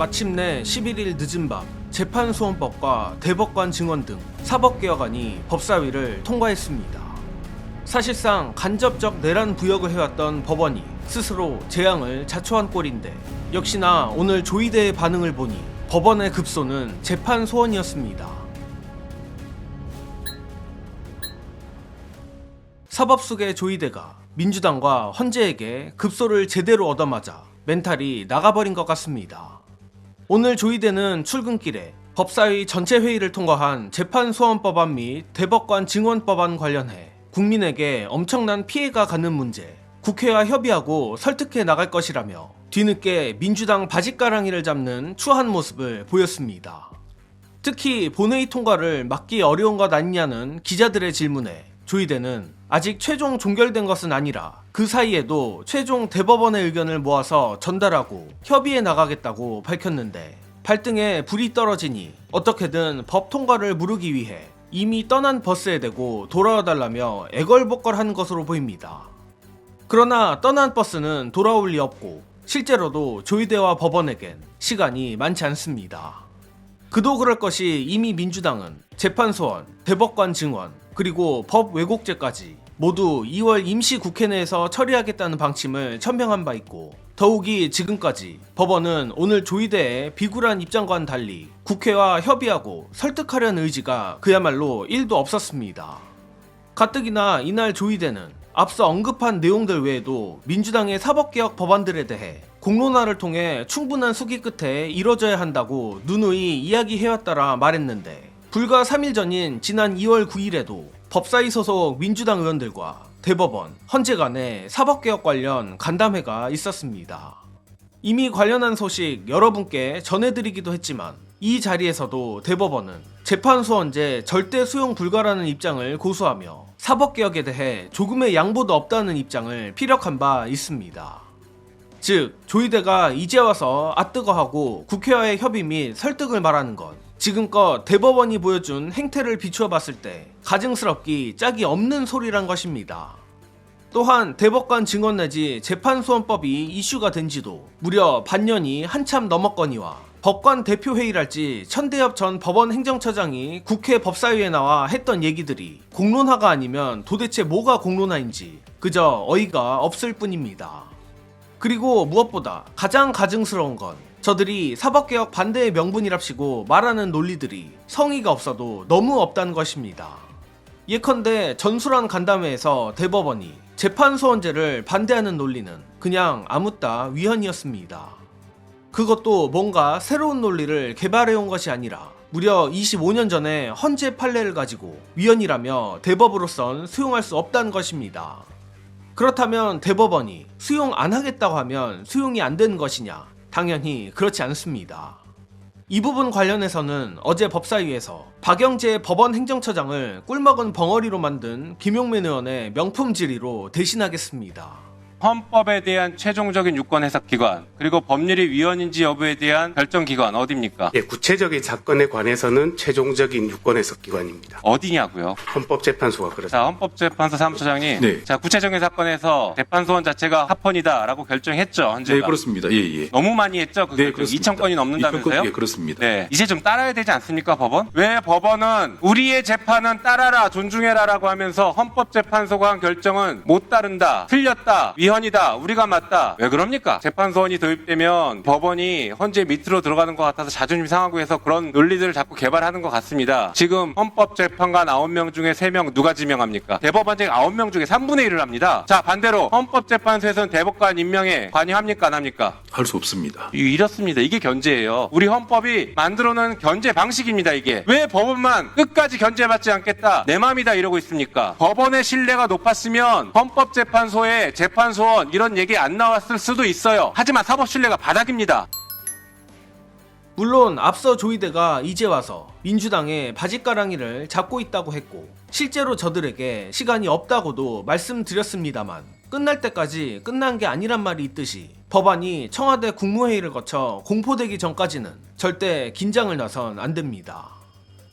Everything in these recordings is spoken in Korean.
마침내 11일 늦은 밤 재판소원법과 대법관 증언 등 사법개혁안이 법사위를 통과했습니다. 사실상 간접적 내란 부역을 해왔던 법원이 스스로 재앙을 자초한 꼴인데 역시나 오늘 조이대의 반응을 보니 법원의 급소는 재판 소원이었습니다. 사법수계 조이대가 민주당과 헌재에게 급소를 제대로 얻어맞아 멘탈이 나가버린 것 같습니다. 오늘 조이대는 출근길에 법사위 전체 회의를 통과한 재판소원법안 및 대법관 증언법안 관련해 국민에게 엄청난 피해가 가는 문제, 국회와 협의하고 설득해 나갈 것이라며 뒤늦게 민주당 바짓가랑이를 잡는 추한 모습을 보였습니다. 특히 본회의 통과를 막기 어려운 것 아니냐는 기자들의 질문에 조이대는 아직 최종 종결된 것은 아니라 그 사이에도 최종 대법원의 의견을 모아서 전달하고 협의해 나가겠다고 밝혔는데 발등에 불이 떨어지니 어떻게든 법 통과를 무르기 위해 이미 떠난 버스에 대고 돌아와 달라며 애걸복걸하는 것으로 보입니다. 그러나 떠난 버스는 돌아올 리 없고 실제로도 조이대와 법원에겐 시간이 많지 않습니다. 그도 그럴 것이 이미 민주당은 재판 소원, 대법관 증언, 그리고 법 왜곡죄까지 모두 2월 임시 국회 내에서 처리하겠다는 방침을 천명한 바 있고 더욱이 지금까지 법원은 오늘 조이대의 비굴한 입장과는 달리 국회와 협의하고 설득하려는 의지가 그야말로 1도 없었습니다. 가뜩이나 이날 조이대는 앞서 언급한 내용들 외에도 민주당의 사법개혁 법안들에 대해 공론화를 통해 충분한 수기 끝에 이뤄져야 한다고 누누이 이야기해왔다라 말했는데 불과 3일 전인 지난 2월 9일에도 법사위 소속 민주당 의원들과 대법원, 헌재 간에 사법개혁 관련 간담회가 있었습니다. 이미 관련한 소식 여러분께 전해드리기도 했지만 이 자리에서도 대법원은 재판소원제 절대 수용 불가라는 입장을 고수하며 사법개혁에 대해 조금의 양보도 없다는 입장을 피력한 바 있습니다. 즉, 조이대가 이제 와서 아뜨거하고 국회와의 협의 및 설득을 말하는 건 지금껏 대법원이 보여준 행태를 비추어 봤을 때 가증스럽기 짝이 없는 소리란 것입니다. 또한 대법관 증언 내지 재판소원법이 이슈가 된 지도 무려 반년이 한참 넘었거니와 법관 대표회의랄지 천대엽 전 법원 행정처장이 국회 법사위에 나와 했던 얘기들이 공론화가 아니면 도대체 뭐가 공론화인지 그저 어이가 없을 뿐입니다. 그리고 무엇보다 가장 가증스러운 건 저들이 사법개혁 반대의 명분이랍시고 말하는 논리들이 성의가 없어도 너무 없다는 것입니다. 예컨대 전술한 간담회에서 대법원이 재판소원제를 반대하는 논리는 그냥 아무따 위헌이었습니다. 그것도 뭔가 새로운 논리를 개발해온 것이 아니라 무려 25년 전에 헌재 판례를 가지고 위헌이라며 대법으로선 수용할 수 없다는 것입니다. 그렇다면 대법원이 수용 안 하겠다고 하면 수용이 안 되는 것이냐? 당연히 그렇지 않습니다. 이 부분 관련해서는 어제 법사위에서 박영재 법원 행정처장을 꿀먹은 벙어리로 만든 김용민 의원의 명품 질의로 대신하겠습니다. 헌법에 대한 최종적인 유권 해석 기관 그리고 법률이 위헌인지 여부에 대한 결정 기관 어디입니까? 예, 구체적인 사건에 관해서는 최종적인 유권 해석 기관입니다. 어디냐고요? 헌법재판소가 그렇습니다. 자 헌법재판소 사무처장님 네. 자 구체적인 사건에서 재판소원 자체가 합헌이다라고 결정했죠 네, 헌재가 그렇습니다. 예, 예. 너무 많이 했죠 그 네. 그렇습니다. 2천 건이 넘는다면서요? 2,000건, 예, 그렇습니다. 네 이제 좀 따라야 되지 않습니까 법원? 왜 법원은 우리의 재판은 따라라 존중해라라고 하면서 헌법재판소가 한 결정은 못 따른다 틀렸다 위헌이다 우리가 맞다 왜 그럽니까? 재판소원이 도입되면 법원이 헌재 밑으로 들어가는 것 같아서 자존심 상하고 해서 그런 논리들을 자꾸 개발하는 것 같습니다. 지금 헌법재판관 9명 중에 3명 누가 지명합니까? 대법원장 9명 중에 3분의 1을 합니다. 자 반대로 헌법재판소에서는 대법관 임명에 관여합니까 안 합니까? 할 수 없습니다. 이- 이렇습니다. 이게 견제예요. 우리 헌법이 만들어놓은 견제 방식입니다. 이게 왜 법원만 끝까지 견제받지 않겠다 내 맘이다 이러고 있습니까? 법원의 신뢰가 높았으면 헌법재판소의 재판소원 이런 얘기 안 나왔을 수도 있어요. 하지만 사법 신뢰가 바닥입니다. 물론 앞서 조이대가 이제 와서 민주당의 바짓가랑이를 잡고 있다고 했고 실제로 저들에게 시간이 없다고도 말씀드렸습니다만 끝날 때까지 끝난 게 아니란 말이 있듯이 법안이 청와대 국무회의를 거쳐 공포되기 전까지는 절대 긴장을 나선 안 됩니다.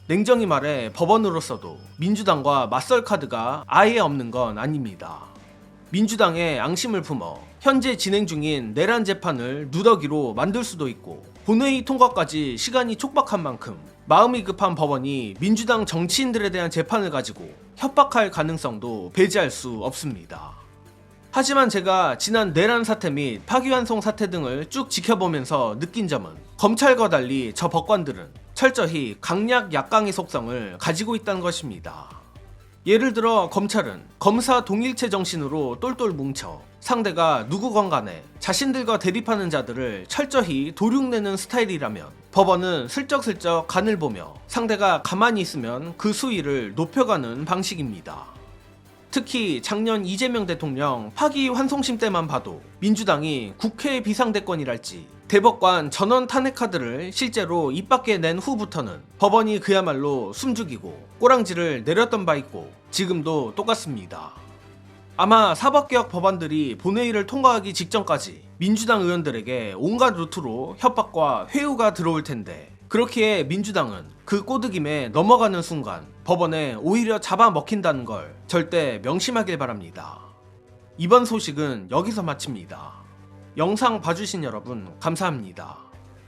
냉정히 말해 법원으로서도 민주당과 맞설 카드가 아예 없는 건 아닙니다. 민주당의 앙심을 품어 현재 진행 중인 내란 재판을 누더기로 만들 수도 있고 본회의 통과까지 시간이 촉박한 만큼 마음이 급한 법원이 민주당 정치인들에 대한 재판을 가지고 협박할 가능성도 배제할 수 없습니다. 하지만 제가 지난 내란 사태 및 파기환송 사태 등을 쭉 지켜보면서 느낀 점은 검찰과 달리 저 법관들은 철저히 강약 약강의 속성을 가지고 있다는 것입니다. 예를 들어 검찰은 검사 동일체 정신으로 똘똘 뭉쳐 상대가 누구건 간에 자신들과 대립하는 자들을 철저히 도륙내는 스타일이라면 법원은 슬쩍슬쩍 간을 보며 상대가 가만히 있으면 그 수위를 높여가는 방식입니다. 특히 작년 이재명 대통령 파기 환송심 때만 봐도 민주당이 국회 비상대권이랄지 대법관 전원 탄핵 카드를 실제로 입 밖에 낸 후부터는 법원이 그야말로 숨죽이고 꼬랑지를 내렸던 바 있고 지금도 똑같습니다. 아마 사법개혁 법안들이 본회의를 통과하기 직전까지 민주당 의원들에게 온갖 루트로 협박과 회유가 들어올 텐데 그렇기에 민주당은 그 꼬드김에 넘어가는 순간 법원에 오히려 잡아먹힌다는 걸 절대 명심하길 바랍니다. 이번 소식은 여기서 마칩니다. 영상 봐주신 여러분 감사합니다.